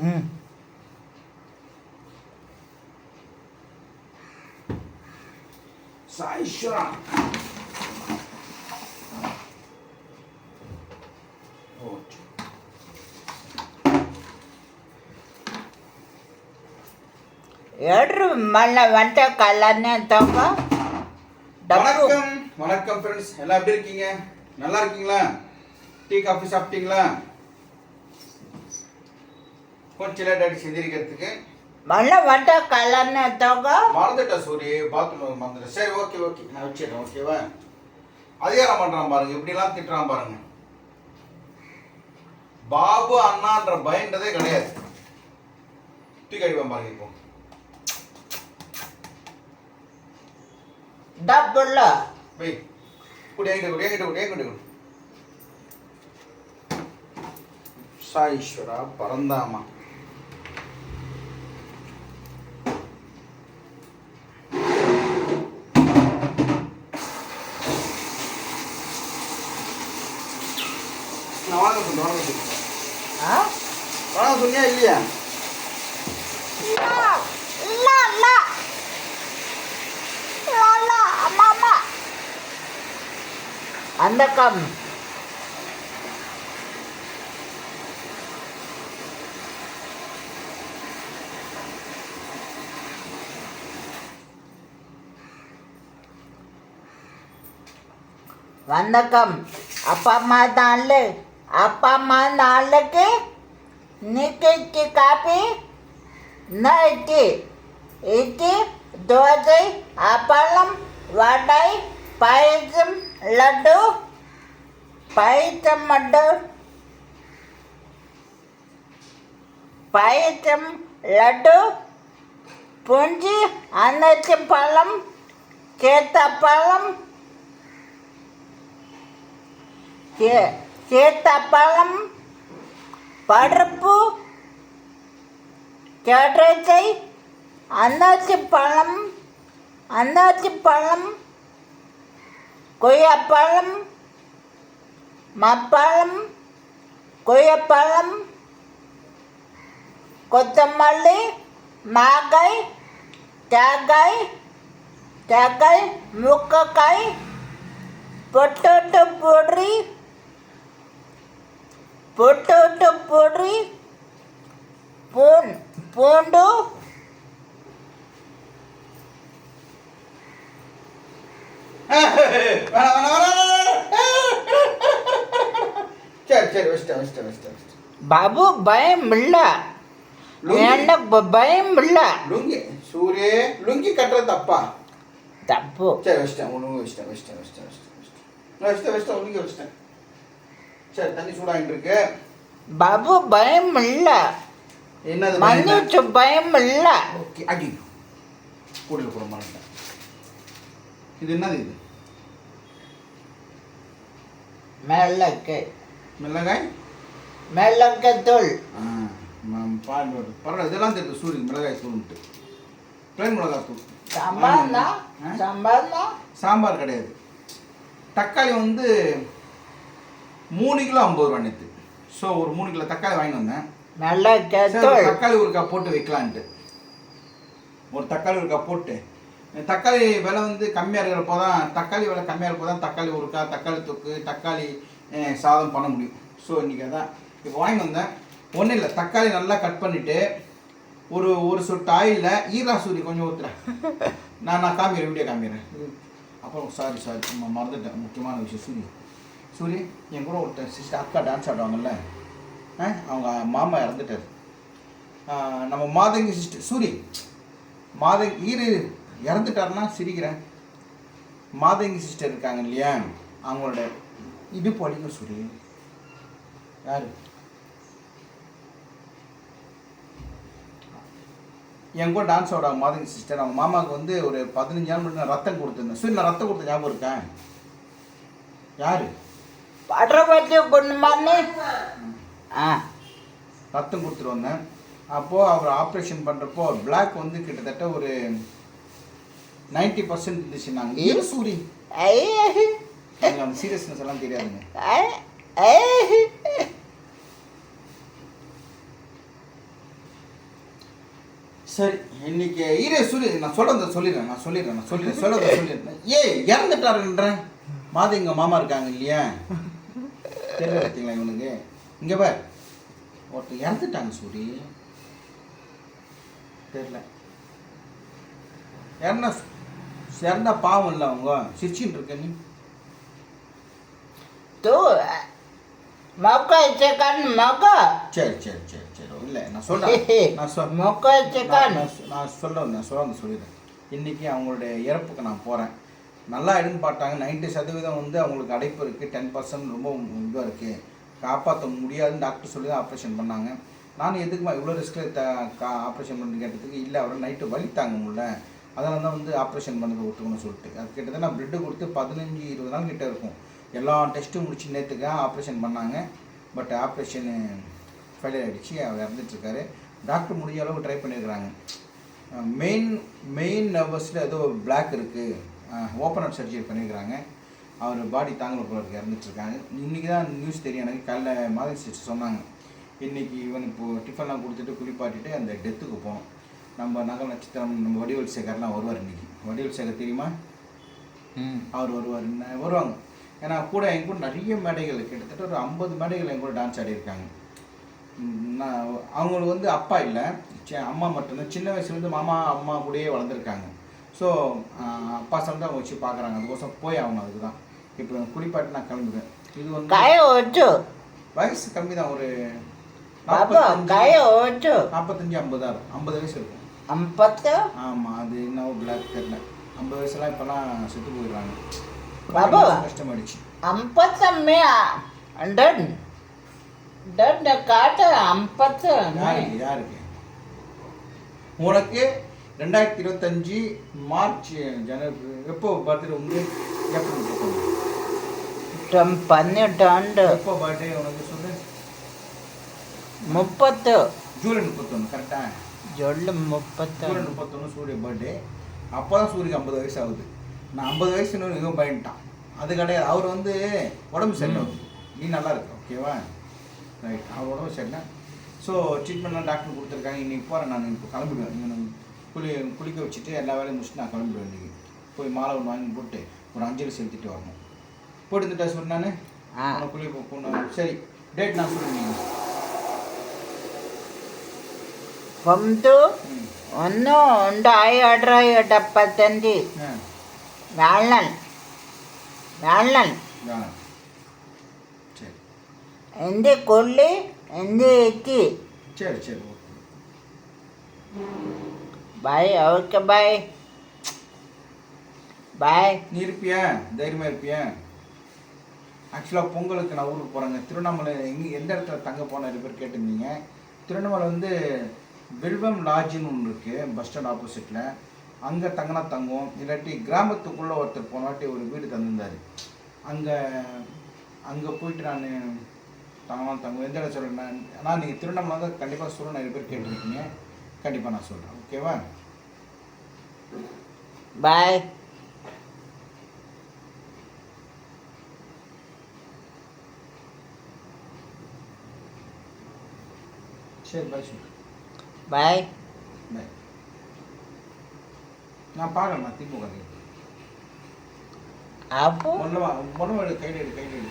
ம் சாய்ஸ்வரா ஓகே ಎಡ್ರು ಮಲ್ಲ ವಂಟ ಕಲ್ಲನ್ನೇ ತಗೋ ಡಬ್ಬು வணக்கம் வணக்கம் ஃப்ரெண்ட்ஸ் எல்லாம் எப்படி இருக்கீங்க நல்லா இருக்கீங்களா டீ காஃபி சாப்பிட்டீங்களா கொஞ்சம் லேட் ஆகிடுச்சு எதிரிக்கிறதுக்கு மழை வட்ட கலர்னு தோக. மறந்துட்டேன் சூரி பாத்ரூம் மறந்துட்டேன் சரி ஓகே ஓகே நான் வச்சிடுறேன் ஓகேவா அதிகாரம் பண்ணுறான் பாருங்க இப்படிலாம் திட்டுறான் பாருங்க. பாபு அண்ணான்ற பயன்றதே கிடையாது. தூக்கி அடிப்பான் பாருங்க இப்போ. டப்புள்ள போய் குடியாங்கிட்டு குடியாங்கிட்டு குடியாங்கிட்டு சாய்ஸ்வரா பரந்தாமா. பணம் சொன்னியா இல்லையா? அந்த கம் வந்தக்கம் அப்பா அம்மா தான் அப்பா அம்மா தான் நிக்கைக்கு காப்பி ந இட்டி இட்டி தோசை அப்பளம் வடை பாயசம் லட்டு பாயசம் மட்டும் பாயசம் லட்டு புஞ்சு அன்னச்சி பழம் சேத்தப்பழம் சேத்தப்பழம் பருப்பு கேட்டை அன்னாச்சி பழம் அன்னாச்சி பழம் கொய்யாப்பழம் மப்பழம் கொய்யாப்பழம் கொத்தமல்லி மாங்காய் தேங்காய் தேங்காய் முக்கக்காய் பொட்டோட்டோ பொடி வச்சிட்டேன் வச்சிட்டேன் வச்சிட்டேன் வச்சிட்டேன் బాబు భయం இல்ல லுங்கி எனக்கு பயம் இல்ல லுங்கி சூரிய லுங்கி கட்டுறது தப்பா தப்பு சரி வச்சிட்டேன் லுங்கி வச்சிட்டேன் வச்சிட்டேன் வச்சிட்டேன் வச்சிட்டேன் வச்சிட்டேன் வச்சிட்டேன் வச்சிட்டேன் லுங்கி வச்சிட்டேன் சரி தண்ணி சூடாகிட்டு இருக்கு பாபு பயம் இல்லை என்னது மன்னிச்சு பயம் இல்லை ஓகே அடி கூடையில் கூட மாட்டேன். இது என்னது இது? மிளகாய் மிளகாய்? மிளகாய் தூள். பாடு பரவாயில்ல இதெல்லாம் தெரியுது சூரியன் மிளகாய் தூள்ன்ட்டு பிளைன் மிளகாய் தூள். சாம்பார் சாம்பார் சாம்பார் கிடையாது. தக்காளி வந்து மூணு கிலோ ஐம்பது ரூபா நேற்று ஸோ ஒரு மூணு கிலோ தக்காளி வாங்கிட்டு வந்தேன். சரி, தூள் தக்காளி ஊறுக்காய் போட்டு வைக்கலான்ட்டு. ஒரு தக்காளி ஊறுக்காய் போட்டு. தக்காளி விலை வந்து கம்மியாக இருக்கிறப்போ தான் தக்காளி விலை கம்மியாக இருப்போ தான் தக்காளி ஊறுக்காய் தக்காளி தொக்கு தக்காளி அஹ், சாதம் பண்ண முடியும். ஸோ இன்றைக்கி அதான். இப்போ வாங்கிட்டு வந்தேன். ஒன்றும் இல்லை தக்காளி நல்லா கட் பண்ணிவிட்டு ஒரு ஒரு சொட்டு ஆயிலில் ஈரா சூரி கொஞ்சம் ஊற்றுறேன் நான் நான் காமிக்கிறேன் வீடியோ காமிக்கிறேன். அப்புறம் சாரி சாரி மறந்துட்டேன். முக்கியமான விஷயம் சூரி சூரி என் கூட ஒருத்தர் சிஸ்டர் அக்கா டான்ஸ் ஆடுவாங்கல்ல? ஆ, அவங்க மாமா இறந்துட்டார். நம்ம மாதங்கி சிஸ்டர் சூரி மாதங்கி ஈரு இறந்துட்டாருன்னா சிரிக்கிறேன். மாதங்கி சிஸ்டர் இருக்காங்க இல்லையா? அவங்களோட இடுப்பு வலிக்கும் சூரி யார்? என் கூட டான்ஸ் ஆடுவாங்க மாதங்கி சிஸ்டர் அவங்க மாமாவுக்கு வந்து ஒரு பதினஞ்சு நாள் முன்னாடி நான் ரத்தம் கொடுத்துருந்தேன். சரி நான் ரத்தம் கொடுத்த ஞாபகம் இருக்கேன் யார்? பட்ரபத்தி குண்டுமானி ஆ. ரத்தம் கொடுத்துட்டு வந்தேன். அப்போது அவர் ஆப்ரேஷன் பண்ணுறப்போ பிளாக் வந்து கிட்டத்தட்ட ஒரு நைன்டி பர்சன்ட் இருந்துச்சு நாங்கள் இரு சூரி? எனக்கு அந்த சீரியஸ்னஸ் எல்லாம் தெரியாதுங்க. சரி இன்னைக்கு இரு சொல்லி நான் சொல்றத சொல்லிடுறேன் நான் சொல்லிடுறேன் நான் சொல்லிடுறேன் சொல்றத சொல்லிடுறேன். ஏய் இறந்துட்டாருன்றேன். மாது எங்க மாமா இருக்காங்க இல்லையா? தெரியல பார்த்தீங்களா இவனுக்கு? இங்கே பார். ஒருத்தர் இறந்துட்டாங்க சூரி தெரியல. இறந்தா இறந்தா பாவம் இல்லை அவங்க. சிரிச்சுட்டு இருக்க நீ. தூ மொக்க சிக்கன் மொக்க. சரி சரி சரி சரி. இல்லை. நான் சொல்கிறேன் நான் சொல் மொக்க நான் சொல்கிறேன் நான் சொல்கிறேன் சொல்லிடுறேன். இன்றைக்கி அவங்களுடைய இறப்புக்கு நான் போறேன். நல்லா எடுன்னு பார்த்தாங்க. நைன்டி சதவீதம் வந்து அவங்களுக்கு அடைப்பு இருக்குது டென் பர்சன்ட் ரொம்ப இதுவாக இருக்குது காப்பாற்ற முடியாதுன்னு டாக்டர் சொல்லி தான் ஆப்ரேஷன் பண்ணாங்க. நானும் எதுக்குமா இவ்வளோ ரிஸ்கில் த கா ஆப்ரேஷன் பண்ணி கேட்டதுக்கு இல்லை அவரை நைட்டு வலி தாங்க முடியல. அதனால தான் வந்து ஆப்ரேஷன் பண்ணது விட்டுக்கணும்னு சொல்லிட்டு. அது கிட்டத்தட்ட நான் பிளட்டு கொடுத்து பதினஞ்சு இருபது நாள் கிட்டே இருக்கும். எல்லா டெஸ்ட்டும் முடிச்சு நேற்றுக்கு ஆப்ரேஷன் பண்ணாங்க. பட் ஆப்ரேஷனு ஃபெயிலியர் ஆகிடுச்சு அவர் இறந்துட்டுருக்காரு டாக்டர் முடிஞ்ச அளவுக்கு ட்ரை பண்ணியிருக்கிறாங்க மெயின் மெயின் நர்வஸில் ஏதோ பிளாக் இருக்குது ஓப்பன் அப் சர்ஜரி பண்ணியிருக்கிறாங்க அவர் பாடி தாங்கல போல இருக்கு இறந்துட்டுருக்காங்க இன்றைக்கி தான் நியூஸ் தெரியும் எனக்கு. காலைல மாதிரி சிஸ்டர் சொன்னாங்க. இன்றைக்கி இவன் இப்போது டிஃபன்லாம் கொடுத்துட்டு குளிப்பாட்டிட்டு அந்த டெத்துக்கு போனோம். நம்ம நகர் நட்சத்திரம் நம்ம வடிவல் சேகர்லாம் வருவார் இன்றைக்கி வடிவல் சேகர் தெரியுமா? அவர் வருவார் வருவாங்க. ஏன்னா கூட என் கூட நிறைய மேடைகள் கிட்டத்தட்ட ஒரு ஐம்பது மேடைகள் என் கூட டான்ஸ் ஆடியிருக்காங்க நான் அவங்களுக்கு வந்து அப்பா இல்லை. அம்மா மட்டும்தான். சின்ன வயசுலேருந்து மாமா அம்மா கூடயே வளர்ந்துருக்காங்க. ஸோ அப்பா சண்டை அவங்க வச்சு பார்க்குறாங்க. அதுக்கோசம் போய் அவங்க அதுக்கு தான் இப்போ குளிப்பாட்டு நான் கிளம்புவேன் இது வந்து வயசு கம்மி தான். ஒரு நாற்பத்தஞ்சு ஐம்பது ஆறு ஐம்பது வயசு இருக்கும். ஐம்பத்து? ஆமாம் அது என்ன பிளாக் தெரியல. ஐம்பது வயசுலாம் இப்போலாம் செத்து போயிடுறாங்க. கஷ்டமாயிடுச்சு. ஐம்பத்தம்மே டன் டன் காட்டு ஐம்பத்து யாருக்கு? உனக்கு ரெண்டாயிரத்தி இருபத்தஞ்சி மார்ச் ஜனவரி எப்போ பர்த்டே உங்களுக்கு எப்படி பன்னெண்டாண்டு எப்போ பர்த்டே உனக்கு சொல்லு முப்பத்து. ஜூலை முப்பத்தொன்று கரெக்டா ஜூலை முப்பத்து. ஜூலை முப்பத்தொன்று சூரிய பர்த்டே. அப்போ தான் சூரியக்கு ஐம்பது வயசு ஆகுது. நான் ஐம்பது வயசு இன்னொரு இவன் பயன்ட்டான் அது கிடையாது. அவர் வந்து உடம்பு சரியில்லை. நீ நல்லா இருக்க ஓகேவா ரைட் அவர் உடம்பு சரியில்லை. ஸோ ட்ரீட்மெண்ட்லாம் டாக்டர் கொடுத்துருக்காங்க. இன்றைக்கி போகிறேன் நான் இப்போ கிளம்பிடுவேன். குளி குளிக்க வச்சுட்டு எல்லா வேலையும் முடிச்சுட்டு நான் கிளம்பிடுவேன் இன்னைக்கு போய் மாலை ஒன்று வாங்கி போட்டு ஒரு அஞ்சலி செலுத்திட்டு வரணும் போட்டு இருந்துட்டா சொல்லு நான் ஆ. குளி போகணும் சரி டேட் நான் சொல்லுங்க ಒಂದು ம் ಒಂದು ಒಂದು ಆಯಡ್ರ ಎಪ್ಪತ್ತಂಜಿ ஆ ನಾಲ್ನನ್ ನಾಲ್ನನ್ வேணாம் சரி ಎಂದಿ ಕೊಲ್ಲಿ ಎಂದಿ ಎಕ್ಕಿ சரி சரி ஓகே பாய் ஓகே பாய் பாய் நீ இருப்பியா? தைரியமாக இருப்பியா ஆக்சுவலாக பொங்கலுக்கு நான் ஊருக்கு போகிறேங்க திருவண்ணாமலை எங்கே எந்த இடத்துல தங்க போன ரெண்டு பேர் கேட்டிருந்தீங்க? திருவண்ணாமலை வந்து வில்வம் லாட்ஜின்னு ஒன்று இருக்குது பஸ் ஸ்டாண்ட் ஆப்போசிட்டில் அங்கே தங்கினா தங்குவோம் இல்லாட்டி கிராமத்துக்குள்ளே ஒருத்தர் போனாட்டி ஒரு வீடு தந்திருந்தார். அங்கே அங்கே போயிட்டு நான் தங்கலாம் தங்கும் எந்த இடத்துல சொல்கிறேன் ஆனால் நீங்கள் திருவண்ணாமலை தான் கண்டிப்பாக சொல்லணும் நிறைய பேர் கேட்டிருக்கீங்க. கண்டிப்பாக நான் சொல்கிறேன் ஓகேவா? பாய் சரி பாய் சொல்லு. பாய் பாய் நான் பார்க்கறேன் நான் திமுக அப்போ? ஒன்றுவா ஒன்றுவா கையில் எடு கையில்